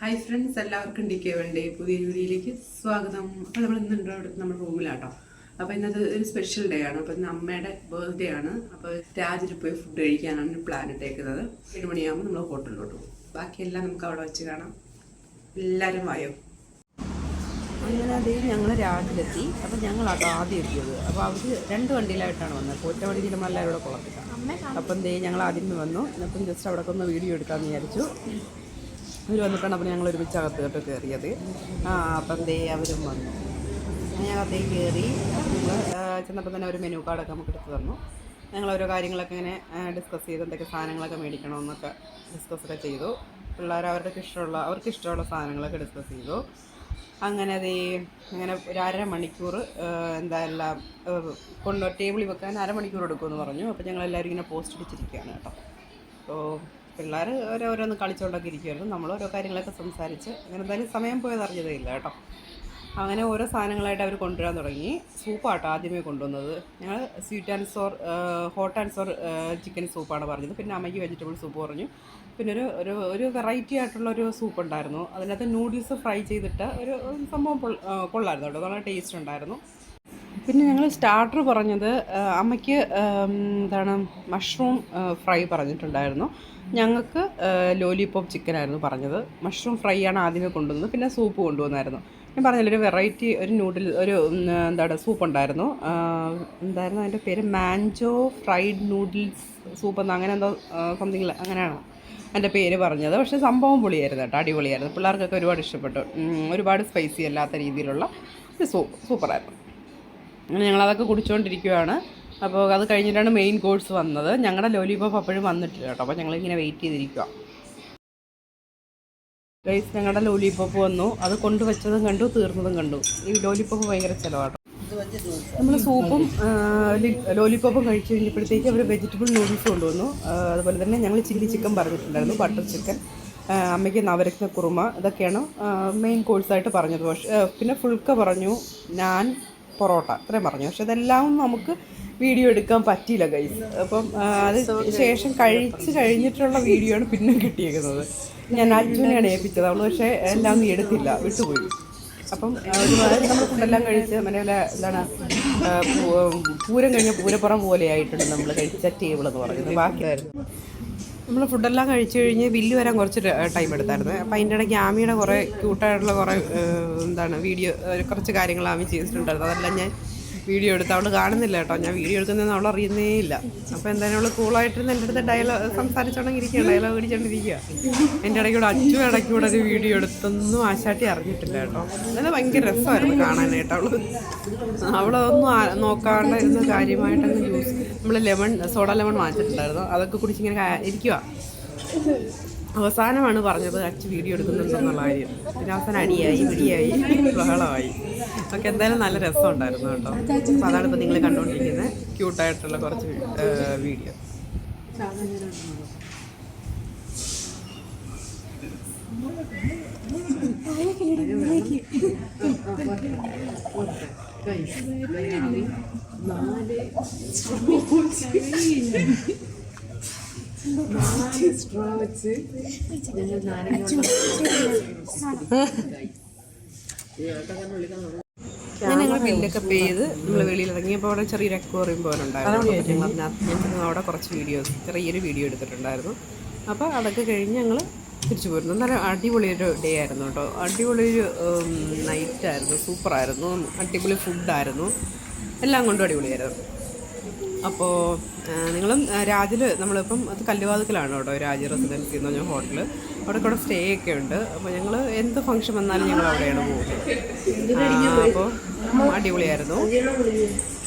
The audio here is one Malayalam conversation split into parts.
ഹായ് ഫ്രണ്ട്സ് എല്ലാവർക്കും ഡി കെ വണ്ടി പുതിയ വീഡിയോയിലേക്ക് സ്വാഗതം. അപ്പോൾ നമ്മൾ ഇന്നുണ്ടോ നമ്മൾ നമ്മുടെ റൂമിലാട്ടോ. അപ്പോൾ ഇന്നത് ഒരു സ്പെഷ്യൽ ഡേ ആണ്. അപ്പോൾ ഇന്ന് അമ്മയുടെ ബർത്ത്ഡേ ആണ്. അപ്പോൾ രാജിൽ പോയി ഫുഡ് കഴിക്കാനാണ് പ്ലാൻ ഇട്ടേക്കുന്നത്. ഏഴ് മണിയാകുമ്പോൾ നമ്മൾ ഹോട്ടലിലോട്ട് പോകും. ബാക്കിയെല്ലാം നമുക്ക് അവിടെ വെച്ച് കാണാം. എല്ലാവരും വായോ? അങ്ങനെ അതേ ഞങ്ങൾ രാവിലെത്തി. അപ്പോൾ ഞങ്ങളാട്ടോ ആദ്യം എത്തിയത്. അപ്പോൾ അവർ രണ്ട് വണ്ടിയിലായിട്ടാണ് വന്നത് പോറ്റ വണ്ടിയിൽ നമ്മളെല്ലാവരും കൂടെ കുളത്തിട്ടാണ് അപ്പം എന്തേ ഞങ്ങൾ ആദ്യമേ വന്നു. അപ്പം ജസ്റ്റ് അവിടെ ഒന്ന് വീഡിയോ എടുക്കാമെന്ന് വിചാരിച്ചു. അവർ വന്നിട്ടാണ് അപ്പോൾ ഞങ്ങൾ ഒരുമിച്ച് അകത്തോട്ട് കയറിയത് അപ്പം ദേ അവരും വന്നു. ഞങ്ങൾ അകത്തേക്ക് കയറി ഞങ്ങൾ ചെന്നപ്പോൾ തന്നെ ഒരു മെനു കാർഡൊക്കെ നമുക്ക് എടുത്ത് തന്നു. ഞങ്ങൾ ഓരോ കാര്യങ്ങളൊക്കെ ഇങ്ങനെ ഡിസ്കസ് ചെയ്ത് എന്തൊക്കെ സാധനങ്ങളൊക്കെ മേടിക്കണമെന്നൊക്കെ ഡിസ്കസൊക്കെ ചെയ്തു. പിള്ളേർ അവർക്ക് ഇഷ്ടമുള്ള അവർക്ക് ഇഷ്ടമുള്ള സാധനങ്ങളൊക്കെ ഡിസ്കസ് ചെയ്തു. അങ്ങനെ അതേ അങ്ങനെ ഒരു അര മണിക്കൂർ എന്താ എല്ലാം കൊണ്ട് ടേബിളിൽ വെക്കാൻ അരമണിക്കൂർ എടുക്കുമെന്ന് പറഞ്ഞു. അപ്പോൾ ഞങ്ങളെല്ലാവരും ഇങ്ങനെ പോസ്റ്റ് അടിച്ചിരിക്കുകയാണ് കേട്ടോ. അപ്പോൾ പിള്ളേർ ഓരോരോന്ന് കളിച്ചുകൊണ്ടൊക്കെ ഇരിക്കുമായിരുന്നു നമ്മൾ ഓരോ കാര്യങ്ങളൊക്കെ സംസാരിച്ച് അങ്ങനെ എന്തായാലും സമയം പോയത് അറിഞ്ഞതേ ഇല്ല കേട്ടോ. അങ്ങനെ ഓരോ സാധനങ്ങളായിട്ട് അവർ കൊണ്ടുവരാൻ തുടങ്ങി. സൂപ്പാട്ടോ ആദ്യമേ കൊണ്ടുവന്നത്. ഞങ്ങൾ sweet and sour hot and sour chicken സൂപ്പാണ് പറഞ്ഞത്. പിന്നെ അമ്മയ്ക്ക് വെജിറ്റബിൾ സൂപ്പ് പറഞ്ഞു പിന്നെ ഒരു ഒരു ഒരു വെറൈറ്റി ആയിട്ടുള്ള ഒരു സൂപ്പ് ഉണ്ടായിരുന്നു. അതിനകത്ത് നൂഡിൽസ് ഫ്രൈ ചെയ്തിട്ട് ഒരു സംഭവം കൊള്ളായിരുന്നു കേട്ടോ. നല്ല ടേസ്റ്റ് ഉണ്ടായിരുന്നു. പിന്നെ ഞങ്ങൾ സ്റ്റാർട്ടർ പറഞ്ഞത് അമ്മയ്ക്ക് എന്താണ് മഷ്റൂം ഫ്രൈ പറഞ്ഞിട്ടുണ്ടായിരുന്നു. ഞങ്ങൾക്ക് ലോലിപോപ്പ് ചിക്കനായിരുന്നു പറഞ്ഞത്. മഷ്റൂം ഫ്രൈ ആണ് ആദ്യമേ കൊണ്ടുവന്നത്. പിന്നെ സൂപ്പ് കൊണ്ടുവന്നായിരുന്നു. ഞാൻ പറഞ്ഞില്ല ഒരു വെറൈറ്റി ഒരു നൂഡിൽ ഒരു എന്താണ് സൂപ്പ് ഉണ്ടായിരുന്നു. എന്തായിരുന്നു അതിന്റെ പേര്? മാൻജോ ഫ്രൈഡ് നൂഡിൽസ് സൂപ്പ് എന്ന് അങ്ങനെ എന്തോ സംതിങ് അങ്ങനെയാണ് എന്റെ പേര് പറഞ്ഞത്. പക്ഷേ സംഭവം പൊളിയായിരുന്നു കേട്ടോ അടിപൊളിയായിരുന്നു. പിള്ളേർക്കൊക്കെ ഒരുപാട് ഇഷ്ടപ്പെട്ടു. ഒരുപാട് സ്പൈസി അല്ലാത്ത രീതിയിലുള്ള ഒരു സൂപ്പ് സൂപ്പറായിരുന്നു ഞങ്ങളതൊക്കെ കുടിച്ചുകൊണ്ടിരിക്കുകയാണ് അപ്പോൾ അത് കഴിഞ്ഞിട്ടാണ് മെയിൻ കോഴ്സ് വന്നത്. ഞങ്ങളുടെ ലോലിപോപ്പ് അപ്പോഴും വന്നിട്ടില്ല കേട്ടോ. അപ്പോൾ ഞങ്ങളിങ്ങനെ വെയിറ്റ് ചെയ്തിരിക്കുക ഗൈസ് ഞങ്ങളുടെ ലോലിപോപ്പ് വന്നു. അത് കൊണ്ടുവച്ചതും കണ്ടു തീർന്നതും കണ്ടു. ഈ ലോലിപോപ്പ് ഭയങ്കര ചിലവാട്ടോ. നമ്മൾ സൂപ്പും ലോലിപോപ്പും കഴിച്ച് കഴിഞ്ഞപ്പോഴത്തേക്ക് അവർ വെജിറ്റബിൾ നൂഡിൽസ് കൊണ്ടുവന്നു. അതുപോലെ തന്നെ ഞങ്ങൾ ചില്ലി ചിക്കൻ പറഞ്ഞിട്ടുണ്ടായിരുന്നു ബട്ടർ ചിക്കൻ അമ്മയ്ക്ക് നവരത്ന കുറുമ. ഇതൊക്കെയാണ് മെയിൻ കോഴ്സായിട്ട് പറഞ്ഞത്. പക്ഷേ പിന്നെ ഫുൾക്ക പറഞ്ഞു. ഞാൻ പൊറോട്ട. ഇത്രയും പറഞ്ഞു. പക്ഷെ ഇതെല്ലാം നമുക്ക് വീഡിയോ എടുക്കാൻ പറ്റിയില്ല ഗൈസ് അപ്പം അത് ശേഷം കഴിച്ച് കഴിഞ്ഞിട്ടുള്ള വീഡിയോ ആണ് പിന്നെ കിട്ടിയേക്കുന്നത്. ഞാൻ അച്ഛനെയാണ് ഏൽപ്പിച്ചത്. അവൾ പക്ഷേ എല്ലാം ഒന്നും എടുത്തില്ല. വിട്ടുപോയി. അപ്പം നമ്മൾ ഫുഡെല്ലാം കഴിച്ച് അങ്ങനെ എന്താണ് പൂരം കഴിഞ്ഞ പൂരപ്പുറം പോലെ ആയിട്ടുണ്ട് നമ്മൾ കഴിച്ച ടേബിൾ എന്ന് പറയുന്നത്. ബാക്കിയായിരുന്നു നമ്മൾ ഫുഡെല്ലാം കഴിച്ചു കഴിഞ്ഞ് ബില്ല് വരാൻ കുറച്ച് ടൈം എടുത്തായിരുന്നു. അപ്പം അതിന്റെ ഇടയ്ക്ക് ആമിയുടെ കുറേ ക്യൂട്ടായിട്ടുള്ള കുറേ എന്താണ് വീഡിയോ കുറച്ച് കാര്യങ്ങൾ ആമി ചെയ്തിട്ടുണ്ടായിരുന്നു. അതെല്ലാം ഞാൻ വീഡിയോ എടുത്ത് അവൾ കാണുന്നില്ല കേട്ടോ. ഞാൻ വീഡിയോ എടുക്കുന്നതെന്ന് അവൾ അറിയുന്നേ ഇല്ല. അപ്പോൾ എന്തായാലും അവൾ കൂളായിട്ടിരുന്ന് എന്റെ അടുത്ത് ഡയലോഗ് സംസാരിച്ചോണ്ടെങ്കിൽ ഇരിക്കുക ഡയലോഗ് അടിച്ചോണ്ടിരിക്കുക എന്റെ ഇടയ്ക്കൂടെ അച്ചു ഇടയ്ക്കൂടെ ഒരു വീഡിയോ എടുത്തൊന്നും ആശാട്ടി അറിഞ്ഞിട്ടില്ല കേട്ടോ. അത് ഭയങ്കര രസമായിരുന്നു കാണാനായിട്ട് അവൾ അവളതൊന്നും ഇരുന്ന് കാര്യമായിട്ടങ്ങ് ജ്യൂസ് നമ്മൾ ലെമൺ സോഡ ലെമൺ വാങ്ങിച്ചിട്ടുണ്ടായിരുന്നു. അതൊക്കെ കുടിച്ച് ഇങ്ങനെ ഇരിക്കുക അവസാനമാണ് പറഞ്ഞത് അച്ഛ വീഡിയോ എടുക്കുന്നുണ്ടെന്നുള്ള കാര്യം. പിന്നെ അവസാനം അടിയായി ഇടിയായി ബഹളമായി. ഒക്കെ എന്തായാലും നല്ല രസം ഉണ്ടായിരുന്നു കേട്ടോ. അപ്പോൾ അതാണ് ഇപ്പോൾ നിങ്ങൾ കണ്ടുകൊണ്ടിരിക്കുന്നത് ക്യൂട്ടായിട്ടുള്ള കുറച്ച് വീഡിയോ ഞങ്ങൾ ബില്ലൊക്കെ പേ ചെയ്ത് നമ്മൾ വെളിയിൽ ഇറങ്ങിയപ്പോൾ അവിടെ ചെറിയൊരു അക്വറിയം പോലെ ഉണ്ടായിരുന്നു ഞങ്ങൾ അവിടെ കുറച്ച് വീഡിയോസ് ചെറിയൊരു വീഡിയോ എടുത്തിട്ടുണ്ടായിരുന്നു. അപ്പോൾ അതൊക്കെ കഴിഞ്ഞ് ഞങ്ങൾ തിരിച്ചു പോരുന്നു നല്ല അടിപൊളിയൊരു ഡേ ആയിരുന്നു കേട്ടോ. അടിപൊളിയൊരു നൈറ്റായിരുന്നു സൂപ്പറായിരുന്നു അടിപൊളി ഫുഡായിരുന്നു എല്ലാം കൊണ്ടും അടിപൊളിയായിരുന്നു. അപ്പോൾ നിങ്ങളും രാജിൽ നമ്മളിപ്പം അത് കല്ലുവാതുക്കലാണ് കേട്ടോ. രാജ് റെസിഡൻസി എന്ന് പറഞ്ഞ ഹോട്ടൽ അവിടെ കൂടെ സ്റ്റേ ഒക്കെ ഉണ്ട്. അപ്പോൾ ഞങ്ങൾ എന്ത് ഫംഗ്ഷൻ വന്നാലും ഞങ്ങൾ അവിടെയാണ് പോകുന്നത്. അപ്പോൾ അടിപൊളിയായിരുന്നു.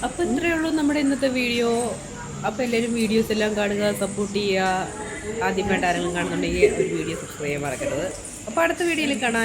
അപ്പോൾ ഇത്രയേ ഉള്ളൂ നമ്മുടെ ഇന്നത്തെ വീഡിയോ അപ്പോൾ എല്ലാവരും വീഡിയോസ് എല്ലാം കാണുക സപ്പോർട്ട് ചെയ്യുക. ആദ്യമായിട്ട് ആരെങ്കിലും കാണുന്നുണ്ടെങ്കിൽ ഒരു വീഡിയോ സബ്സ്ക്രൈബ് ചെയ്യാൻ മറക്കരുത്. അപ്പോൾ അടുത്ത വീഡിയോയിൽ കാണാൻ